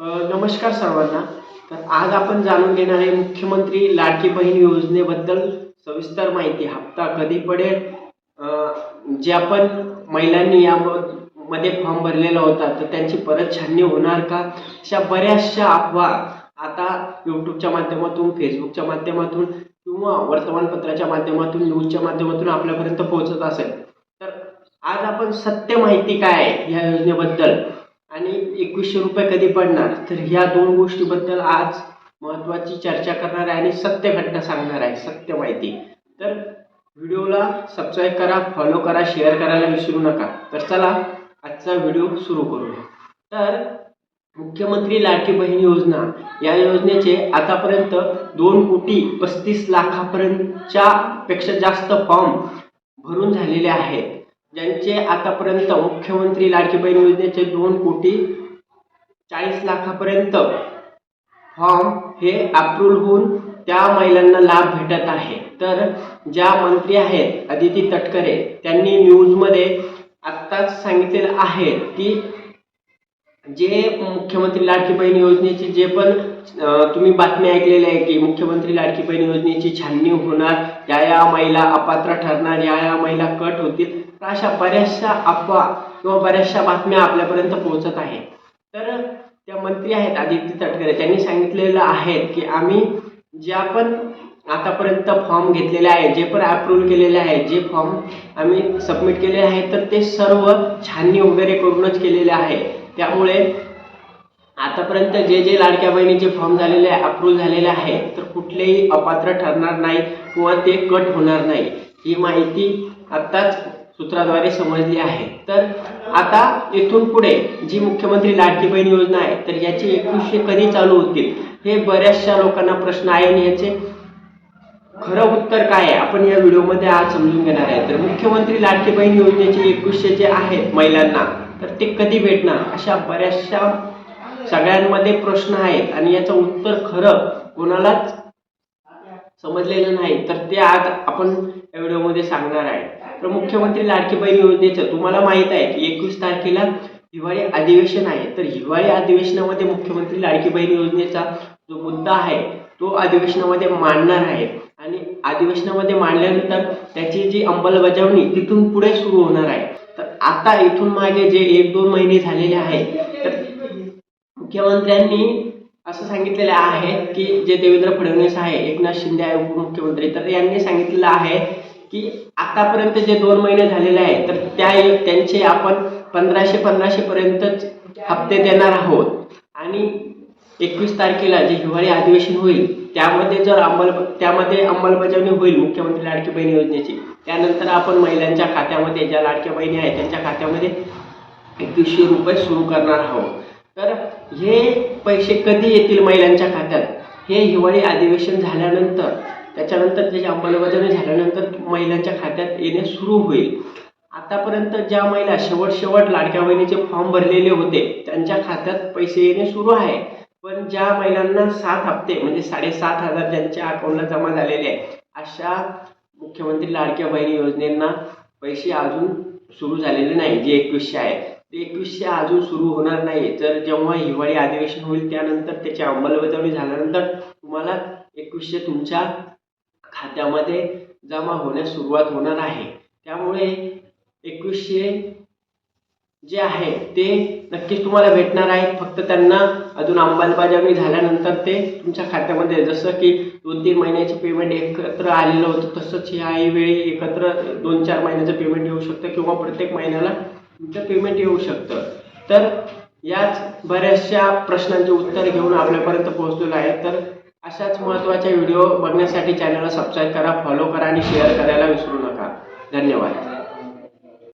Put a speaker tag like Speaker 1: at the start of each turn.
Speaker 1: नमस्कार सर्वांना. तर आज आपण जाणून घेणार आहे मुख्यमंत्री लाडकी बहीण योजनेबद्दल सविस्तर माहिती. हप्ता कधी पडेल? जे आपण महिलांनी यामध्ये फॉर्म भरलेला होता तर त्यांची परत छाननी होणार का? अशा बऱ्याचशा अफवा आता यूट्यूबच्या माध्यमातून फेसबुकच्या माध्यमातून किंवा वर्तमानपत्राच्या माध्यमातून न्यूजच्या माध्यमातून आपल्यापर्यंत पोहोचत असेल. तर आज आपण सत्य माहिती काय आहे या योजनेबद्दल? आणि एकवीसशे रुपये कधी पडणार? तर ह्या दोन गोष्टीबद्दल आज महत्त्वाची चर्चा करणार आहे आणि सत्य घटना सांगणार आहे सत्य माहिती. तर व्हिडिओला सबस्क्राईब करा फॉलो करा शेअर करायला विसरू नका. तर चला आजचा व्हिडिओ सुरू करूया. तर मुख्यमंत्री लाडकी बहीण योजना. या योजनेचे आतापर्यंत दोन कोटी पस्तीस लाखापर्यंतच्या पेक्षा जास्त फॉर्म भरून झालेले आहेत. ज्यांचे आतापर्यंत मुख्यमंत्री लाडकी बहीण योजनेचे दोन कोटी चाळीस लाखापर्यंत फॉर्म हे अप्रूव्ह होऊन त्या महिलांना लाभ भेटत आहे. तर ज्या मंत्री आहेत अदिती तटकरे त्यांनी न्यूजमध्ये आत्ताच सांगितलेलं आहे की जे मुख्यमंत्री लाडकी बहीण योजनेचे जे पण तुम्ही बातमी ऐकलेली आहे की मुख्यमंत्री लाडकी बहीण योजनेची छाननी होणार या या महिला अपात्र ठरणार या या महिला कट होतील तर अशा बऱ्याचशा अफवा किंवा बऱ्याचशा बातम्या आपल्यापर्यंत पोहोचत आहेत. तर त्या मंत्री आहेत आदित्य तटकरे त्यांनी सांगितलेलं आहे की आम्ही ज्या पण आतापर्यंत फॉर्म घेतलेले आहे जे पण अप्रूव्ह केलेले आहे जे फॉर्म आम्ही सबमिट केले आहे तर ते सर्व छाननी वगैरे करूनच केलेले आहे. त्यामुळे आतापर्यंत जे जे लाडक्या बहिणीचे फॉर्म झालेले आहे अप्रूव्ह झालेले आहे तर कुठलेही अपात्र ठरणार नाही किंवा ते कट होणार नाही. ही माहिती आत्ताच सूत्राद्वारे समजली आहे. तर आता इथून पुढे जी मुख्यमंत्री लाडकी बहीण योजना आहे तर याचे एकवीसशे कधी चालू होतील हे बऱ्याचशा लोकांना प्रश्न आहे आणि याचे खरं उत्तर काय आहे आपण या व्हिडिओमध्ये आज समजून घेणार आहे. तर मुख्यमंत्री लाडकी बहीण योजनेचे एकवीसशे जे आहेत महिलांना तर ते कधी भेटणार? अशा बऱ्याचशा सगळ्यांमध्ये प्रश्न आहेत आणि याचं उत्तर खरं कोणालाच समजलेलं नाही तर ते आज आपण या व्हिडिओमध्ये सांगणार आहे. तर मुख्यमंत्री लाडकी बहीण योजनेचं तुम्हाला माहीत आहे की एकवीस तारखेला हिवाळी अधिवेशन आहे. तर हिवाळी अधिवेशनामध्ये मुख्यमंत्री लाडकी बहीण योजनेचा जो मुद्दा आहे तो अधिवेशनामध्ये मांडणार आहे. आणि अधिवेशनामध्ये मांडल्यानंतर त्याची जी अंमलबजावणी तिथून पुढे सुरू होणार आहे. तर आता इथून मागे जे एक दोन महिने झालेले आहेत मुख्यमंत्र्यांनी असं सांगितलेलं आहे की जे देवेंद्र फडणवीस आहे एकनाथ शिंदे आहे उपमुख्यमंत्री तर यांनी सांगितलेलं आहे की आतापर्यंत जे दोन महिने झालेले आहेत तर त्या त्यांचे आपण पंधराशे पंधराशे पर्यंतच हप्ते देणार आहोत. आणि एकवीस तारखेला जे हिवाळी अधिवेशन होईल त्यामध्ये जर अंमल त्यामध्ये अंमलबजावणी होईल मुख्यमंत्री लाडकी बहीण योजनेची त्यानंतर आपण महिलांच्या खात्यामध्ये ज्या लाडक्या बहिणी आहेत त्यांच्या खात्यामध्ये एकवीसशे रुपये सुरू करणार आहोत. तर हे पैसे कधी येतील महिलांच्या खात्यात? हे हिवाळी अधिवेशन झाल्यानंतर त्याच्यानंतर त्याची अंमलबजावणी झाल्यानंतर महिलांच्या खात्यात येणे सुरू होईल. आतापर्यंत ज्या महिला शेवट शेवट लाडक्या बहिणीचे फॉर्म भरलेले होते त्यांच्या खात्यात पैसे येणे सुरू आहे. पण ज्या महिलांना सात हप्ते म्हणजे साडेसात हजार ज्यांच्या अकाउंटला जमा झालेले आहे अशा मुख्यमंत्री लाडक्या बहिणी योजनेंना पैसे अजून सुरू झालेले नाही जे एकवीसशे आहे. ते एकवीसशे अजून सुरू होणार नाही. तर जेव्हा हिवाळी अधिवेशन होईल त्यानंतर त्याची अंमलबजावणी झाल्यानंतर तुम्हाला एकवीसशे तुमच्या खात्यामध्ये जमा होण्यास सुरुवात होणार आहे. त्यामुळे एकवीसशे जे आहे ते नक्कीच तुम्हाला भेटणार आहेत फक्त त्यांना अजून अंमलबजावणी झाल्यानंतर ते तुमच्या खात्यामध्ये जसं की दोन तीन महिन्याचे पेमेंट एकत्र आलेलं होतं तसंच ह्या वेळी एकत्र दोन चार महिन्याचं पेमेंट येऊ शकतं किंवा प्रत्येक महिन्याला तुमचं पेमेंट येऊ शकतं. तर याच बऱ्याचशा प्रश्नांचे उत्तर घेऊन आपल्यापर्यंत पोहोचलेलं आहे. तर अशाच महत्त्वाच्या व्हिडिओ बघण्यासाठी चॅनलला सबस्क्राईब करा फॉलो करा आणि शेअर करायला विसरू नका. धन्यवाद.